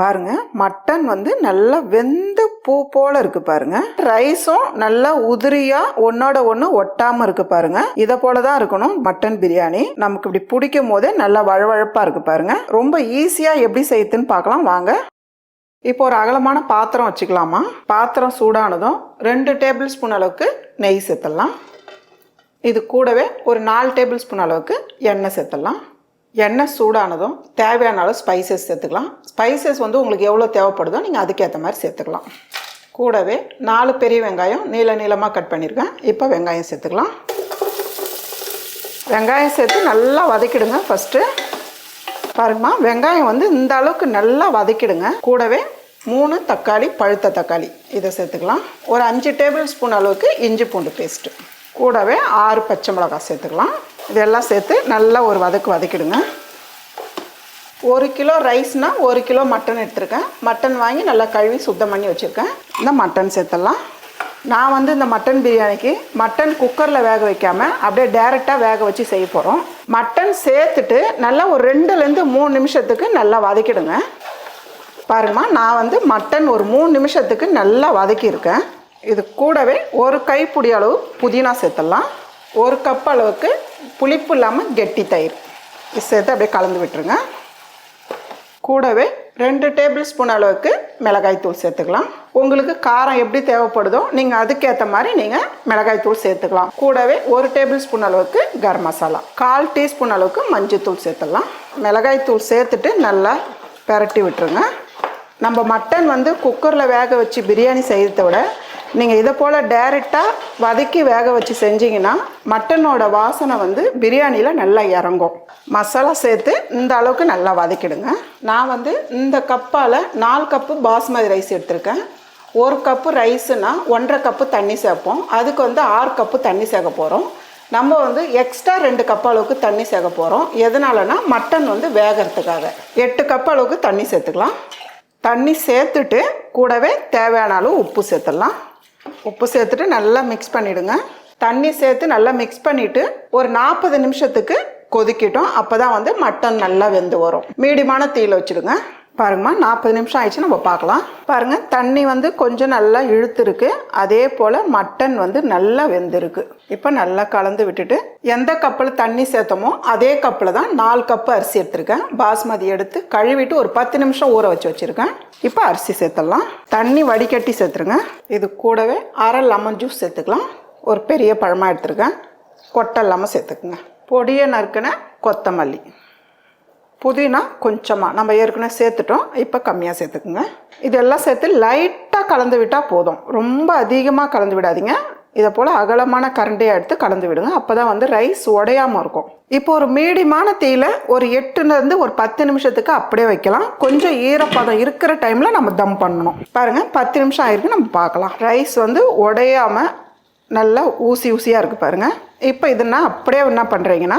பாருங்கள் மட்டன் வந்து நல்லா வெந்து பூ போல் இருக்கு பாருங்கள் ரைஸும் நல்லா உதிரியாக ஒன்னோட ஒன்று ஒட்டாமல் இருக்கு பாருங்கள் இதை போல தான் இருக்கணும் மட்டன் பிரியாணி. நமக்கு இப்படி பிடிக்கும் போதே நல்லா வழவழப்பாக இருக்கு பாருங்க. ரொம்ப ஈஸியாக எப்படி செய்யுதுன்னு பார்க்கலாம் வாங்க. இப்போ ஒரு அகலமான பாத்திரம் வச்சுக்கலாமா? பாத்திரம் சூடானதும் ரெண்டு டேபிள் ஸ்பூன் அளவுக்கு நெய் சேர்த்துடலாம். இது கூடவே ஒரு நாலு டேபிள் ஸ்பூன் அளவுக்கு எண்ணெய் சேர்த்துடலாம். எண்ணெய் சூடானதும் தேவையான அளவு ஸ்பைசஸ் சேர்த்துக்கலாம். ஸ்பைசஸ் வந்து உங்களுக்கு எவ்வளோ தேவைப்படுதோ நீங்கள் அதுக்கேற்ற மாதிரி சேர்த்துக்கலாம். கூடவே நாலு பெரிய வெங்காயம் நீள நீளமாக கட் பண்ணியிருக்கேன். இப்போ வெங்காயம் சேர்த்துக்கலாம். வெங்காயம் சேர்த்து நல்லா வதக்கிடுங்க ஃபஸ்ட்டு பாருங்கம்மா வெங்காயம் வந்து இந்த அளவுக்கு நல்லா வதக்கிடுங்க. கூடவே மூணு தக்காளி பழுத்த தக்காளி. இதை சேர்த்துக்கலாம். ஒரு அஞ்சு டேபிள் ஸ்பூன் அளவுக்கு இஞ்சி பூண்டு பேஸ்ட்டு கூடவே ஆறு பச்சை மிளகாய் சேர்த்துக்கலாம். இதெல்லாம் சேர்த்து நல்லா ஒரு வதக்கு வதக்கிடுங்க. ஒரு கிலோ ரைஸ்னால் ஒரு கிலோ மட்டன் எடுத்திருக்கேன். மட்டன் வாங்கி நல்லா கழுவி சுத்தம் பண்ணி வச்சுருக்கேன். இந்த மட்டன் சேர்த்துடலாம். நான் வந்து இந்த மட்டன் பிரியாணிக்கு மட்டன் குக்கரில் வேக வைக்காமல் அப்படியே டேரெக்டாக வேக வச்சு செய்ய போகிறோம் மட்டன் சேர்த்துட்டு நல்லா ஒரு ரெண்டுலேருந்து மூணு நிமிஷத்துக்கு நல்லா வதக்கிடுங்க. பாருங்கம்மா நான் வந்து மட்டன் ஒரு மூணு நிமிஷத்துக்கு நல்லா வதக்கியிருக்கேன். இது கூடவே ஒரு கைப்பிடி அளவு புதினா சேர்த்துடலாம். ஒரு கப் அளவுக்கு புளிப்பு இல்லாமல் கெட்டி தயிர். சேர்த்து அப்படியே கலந்து விட்டுருங்க. கூடவே ரெண்டு டேபிள் ஸ்பூன் அளவுக்கு மிளகாய் தூள் சேர்த்துக்கலாம். உங்களுக்கு காரம் எப்படி தேவைப்படுதோ நீங்கள் அதுக்கேற்ற மாதிரி நீங்கள் மிளகாய் தூள் சேர்த்துக்கலாம். கூடவே ஒரு டேபிள் ஸ்பூன் அளவுக்கு கரம் மசாலா கால் டீஸ்பூன் அளவுக்கு மஞ்சத்தூள் சேர்த்துக்கலாம். மிளகாய் தூள் சேர்த்துட்டு நல்லா பெரட்டி விட்டுருங்க. நம்ம மட்டன் வந்து குக்கரில் வேக வச்சு பிரியாணி செய்கிறத விட நீங்கள் இதை போல் டைரெக்டாக வதக்கி வேக வச்சு செஞ்சீங்கன்னா மட்டனோட வாசனை வந்து பிரியாணியில் நல்லா இறங்கும். மசாலா சேர்த்து இந்த அளவுக்கு நல்லா வதக்கிடுங்க. நான் வந்து இந்த கப்பால் நாலு கப்பு பாஸ்மதி ரைஸ் எடுத்திருக்கேன். ஒரு கப்பு ரைஸுனால் ஒன்றரை கப்பு தண்ணி சேர்ப்போம். அதுக்கு வந்து ஆறு கப்பு தண்ணி சேர்க்க போகிறோம் நம்ம வந்து எக்ஸ்ட்ரா ரெண்டு கப் அளவுக்கு தண்ணி சேர்க்க போகிறோம் எதனாலனா மட்டன் வந்து வேகிறதுக்காக. எட்டு கப் அளவுக்கு தண்ணி சேர்த்துக்கலாம். தண்ணி சேர்த்துட்டு கூடவே தேவையான அளவு உப்பு சேர்த்துடலாம். உப்பு சேர்த்துட்டு நல்லா மிக்ஸ் பண்ணிவிடுங்க தண்ணி சேர்த்து நல்லா மிக்ஸ் பண்ணிவிட்டு ஒரு நாற்பது நிமிஷத்துக்கு கொதிக்கிட்டோம். அப்போ தான் வந்து மட்டன் நல்லா வெந்து வரும். மீடியமான தீயில் வச்சுடுங்க. பாருங்கம்மா நாற்பது நிமிஷம் ஆயிடுச்சு நம்ம பார்க்கலாம். பாருங்கள் தண்ணி வந்து கொஞ்சம் நல்லா இழுத்துருக்கு. அதே போல் மட்டன் வந்து நல்லா வெந்திருக்கு. இப்போ நல்லா கலந்து விட்டுட்டு எந்த கப்பில் தண்ணி சேர்த்தோமோ அதே கப்பில் தான் நாலு கப்பு அரிசி எடுத்திருக்கேன். பாஸ்மதி எடுத்து கழுவிட்டு ஒரு பத்து நிமிஷம் ஊற வச்சு வச்சுருக்கேன். இப்போ அரிசி சேர்த்துடலாம். தண்ணி வடிகட்டி சேர்த்துருங்க. இது கூடவே அரை லெமன் ஜூஸ் சேர்த்துக்கலாம். ஒரு பெரிய பழமாக எடுத்துருக்கேன். கொட்டை இல்லாமல் சேர்த்துக்குங்க. பொடியை நறுக்கின கொத்தமல்லி. புதினா கொஞ்சமாக நம்ம ஏற்கனவே சேர்த்துட்டோம். இப்போ கம்மியாக சேர்த்துக்குங்க. இதெல்லாம் சேர்த்து லைட்டாக கலந்து விட்டால் போதும். ரொம்ப அதிகமாக கலந்து விடாதீங்க. இதை போல் அகலமான கரண்டியாக எடுத்து கலந்து விடுங்க. அப்போ தான் வந்து ரைஸ் உடையாமல் இருக்கும். இப்போ ஒரு மீடியமான தீயில் ஒரு எட்டுலேருந்து ஒரு பத்து நிமிஷத்துக்கு அப்படியே வைக்கலாம். கொஞ்சம் ஈரப்பதம் இருக்கிற டைமில் நம்ம தம் பண்ணணும். பாருங்கள் பத்து நிமிஷம் ஆயிருக்கு நம்ம பார்க்கலாம். ரைஸ் வந்து உடையாமல் நல்லா ஊசி ஊசியாக இருக்குது பாருங்கள் இப்போ இதுனா அப்படியே என்ன பண்ணுறீங்கன்னா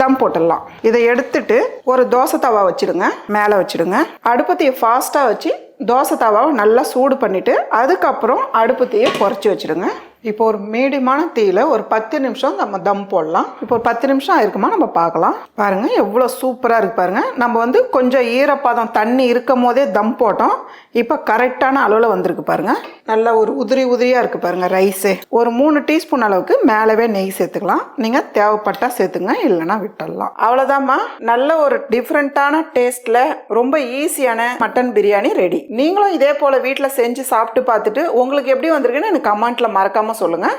தம் போட்டுடலாம். இதை எடுத்துட்டு ஒரு தோசை தவா வச்சுடுங்க மேலே வச்சுடுங்க. அடுப்பத்தையை ஃபாஸ்ட்டாக வச்சு தோசை தவாவை நல்லா சூடு பண்ணிவிட்டு அதுக்கப்புறம் அடுப்பத்தையை குறைச்சி வச்சுடுங்க. இப்போ ஒரு மீடியமான தீயில் ஒரு பத்து நிமிஷம் நம்ம தம் போடலாம். இப்போ ஒரு பத்து நிமிஷம் ஆயிருக்குமா? நம்ம பார்க்கலாம். பாருங்க எவ்வளோ சூப்பராக இருக்கு பாருங்க. நம்ம வந்து கொஞ்சம் ஈரப்பதம் தண்ணி இருக்கும் போதே தம் போட்டோம். இப்போ கரெக்டான அளவில் வந்திருக்கு பாருங்க. நல்ல ஒரு உதிரி உதிரியாக இருக்கு பாருங்க ரைஸு. ஒரு மூணு டீஸ்பூன் அளவுக்கு மேலவே நெய் சேர்த்துக்கலாம். நீங்கள் தேவைப்பட்டா சேர்த்துங்க இல்லைன்னா விட்டுடலாம். அவ்வளோதாம்மா நல்ல ஒரு டிஃப்ரெண்ட்டான டேஸ்ட்டில் ரொம்ப ஈஸியான மட்டன் பிரியாணி ரெடி நீங்களும் இதே போல் வீட்டில் செஞ்சு சாப்பிட்டு பார்த்துட்டு உங்களுக்கு எப்படி வந்திருக்குன்னு எனக்கு கமெண்ட்டில் மறக்காமல் சொல்லுங்கள்